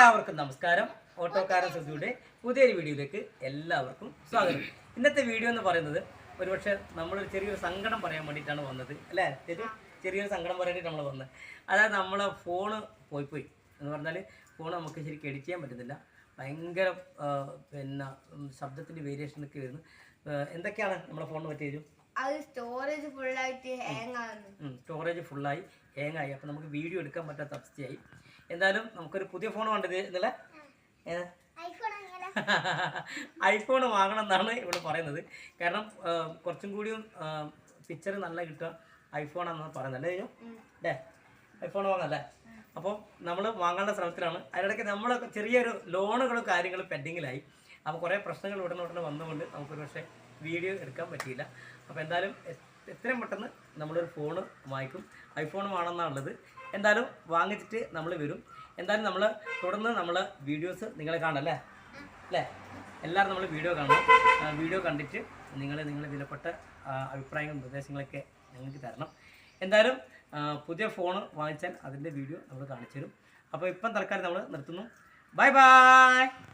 എല്ലാവർക്കും നമസ്കാരം. ഓട്ടോക്കാരൻ സുധിയുടെ പുതിയൊരു വീഡിയോയിലേക്ക് എല്ലാവർക്കും സ്വാഗതം. ഇന്നത്തെ വീഡിയോ എന്ന് പറയുന്നത് ഒരുപക്ഷെ നമ്മളൊരു ചെറിയൊരു സങ്കടം പറയാൻ വേണ്ടിയിട്ടാണ് വന്നത്. അല്ലേ? ചെറിയ ചെറിയൊരു സങ്കടം പറയാനായിട്ട് നമ്മൾ വന്നത്. അതായത് നമ്മളെ ഫോണ് പോയി പോയി എന്ന് പറഞ്ഞാൽ ഫോൺ നമുക്ക് ശരിക്കും എഡിറ്റ് ചെയ്യാൻ പറ്റുന്നില്ല. ഭയങ്കര പിന്നെ ശബ്ദത്തിന്റെ വേരിയേഷൻ ഒക്കെ വരുന്നു. എന്തൊക്കെയാണ് നമ്മളെ ഫോണിന് പറ്റിയത് അത് സ്റ്റോറേജ് ഫുള്ളായിട്ട് ഹാങ് ആകുന്നു സ്റ്റോറേജ് ഫുള്ളായി ഹാങ്ങായി അപ്പോൾ നമുക്ക് വീഡിയോ എടുക്കാൻ പറ്റാത്ത അവസ്ഥയായി. എന്തായാലും നമുക്കൊരു പുതിയ ഫോൺ വേണ്ടത് ഇന്നലെ? ഐഫോൺ വാങ്ങണം എന്നാണ് ഇവിടെ പറയുന്നത്. കാരണം കുറച്ചും കൂടിയും പിക്ചർ നല്ല കിട്ടുക ഐഫോൺ ആണെന്ന് പറയുന്നത്. അല്ലേ അല്ലേ? ഐഫോൺ വാങ്ങല്ലേ അപ്പോൾ നമ്മൾ വാങ്ങേണ്ട ശ്രമത്തിലാണ് അതിനിടയ്ക്ക് നമ്മൾ ചെറിയൊരു ലോണുകളും കാര്യങ്ങളും പെൻഡിങ്ങിലായി അപ്പോൾ കുറേ പ്രശ്നങ്ങൾ ഉടനെ ഉടനെ വന്നുകൊണ്ട് നമുക്കൊരു പക്ഷേ വീഡിയോ എടുക്കാൻ പറ്റിയില്ല. അപ്പോൾ എന്തായാലും എത്രയും പെട്ടെന്ന് നമ്മളൊരു ഫോണ് വാങ്ങിക്കും. ഐഫോൺ വേണമെന്നുള്ളത് എന്തായാലും വാങ്ങിച്ചിട്ട് നമ്മൾ വരും. എന്തായാലും നമ്മൾ തുടർന്ന് നമ്മൾ വീഡിയോസ് നിങ്ങളെ കാണല്ലേ അല്ലേ? എല്ലാവരും നമ്മൾ വീഡിയോ കാണണം. വീഡിയോ കണ്ടിട്ട് നിങ്ങൾ നിങ്ങളുടെ വിലപ്പെട്ട അഭിപ്രായങ്ങളും നിർദ്ദേശങ്ങളൊക്കെ ഞങ്ങൾക്ക് തരണം. എന്തായാലും പുതിയ ഫോൺ വാങ്ങിച്ചാൽ അതിന്റെ വീഡിയോ നമ്മൾ കാണിച്ചു തരും അപ്പോൾ ഇപ്പം തൽക്കാലം നമ്മൾ നിർത്തുന്നു. Bye bye